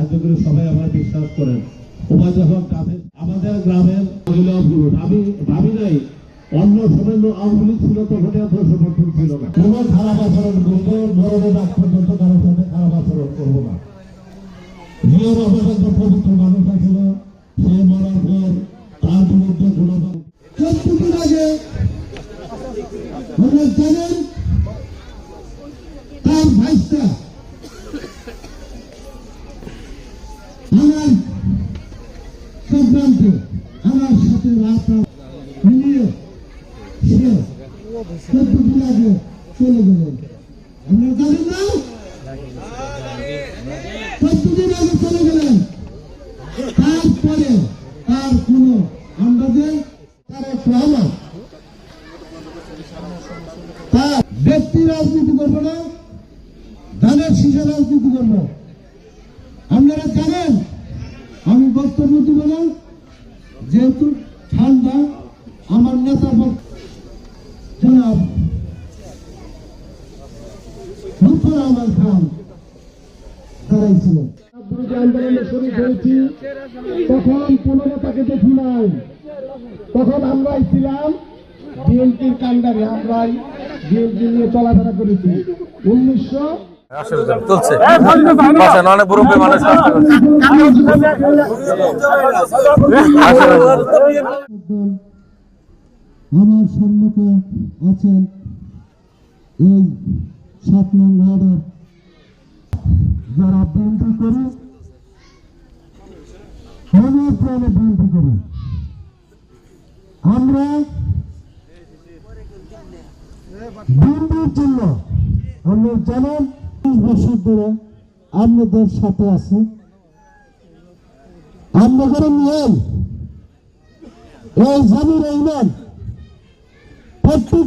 সাহায্য করে সবাই আমরা বিশ্বাস করেন। ওবার যখন কাছে আমাদের গ্রামের ভাবি নাই অন্য সময় আওয়ামী লীগ ছিল তখন এত সমর্থন ছিল না। কোনো খারাপ আচরণ করব মরণের আগ পর্যন্ত কারোর সাথে খারাপ আচরণ করব না। জিয়র অবসন্ত পবিত্র মানুষ আছিল, সে মরার পর তার বিরুদ্ধে কোনো আগে জানেন, তার ভাইসটা সংক্রান্ত আমার সাথে মিলিয়ে চলে না? আগে চলে গেলেন। তারপরে তার কোনো আমরা যে তার রহমান তার ব্যক্তি রাজনীতি করব না ধানের শীষে রাজনীতি করব। আপনারা জানেন আমি বক্তব্য দিব না। যেহেতু ঠান্ডা, আমার নেতা জনাব তখন তখন আমরাই ছিলাম বিএনপির নিয়ে চলাফেরা করেছি। উনিশশো চলছে। অনেক মানুষ আমার সম্মুখে আছেন এই সাত নং ওয়ার্ডের যারা বিএনপি করে মনে প্রাণে বিএনপি করে আমরা বিএনপির জন্য আমরা জানেন বিশ বছর ধরে আপনাদের সাথে আছি। আপনাদের নিয়ে এই জামির ইমান প্রত্যেক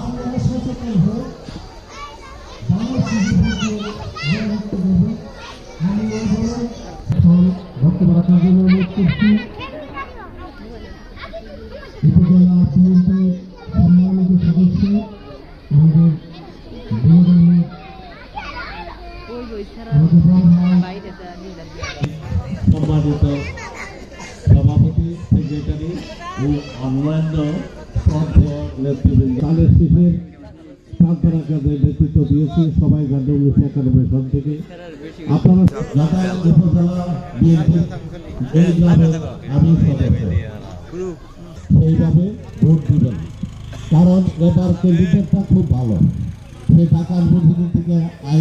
আমরা সচেতন উপজেলা বিএনপি সম্মানিত সদস্য আমাদের সম্মানিত সভাপতি সেক্রেটারি ও অন্যান্য নেতৃবৃন্দ কালের শেষের সান্ত্বনা দিয়েছি সবাই গান্ধী উনিশশো একানব্বই থেকে আপনারা যাতায়াত সেইভাবে কারণ এবার ক্যান্ডিডেটটা খুব ভালো সে টাকার মধ্যে থেকে আই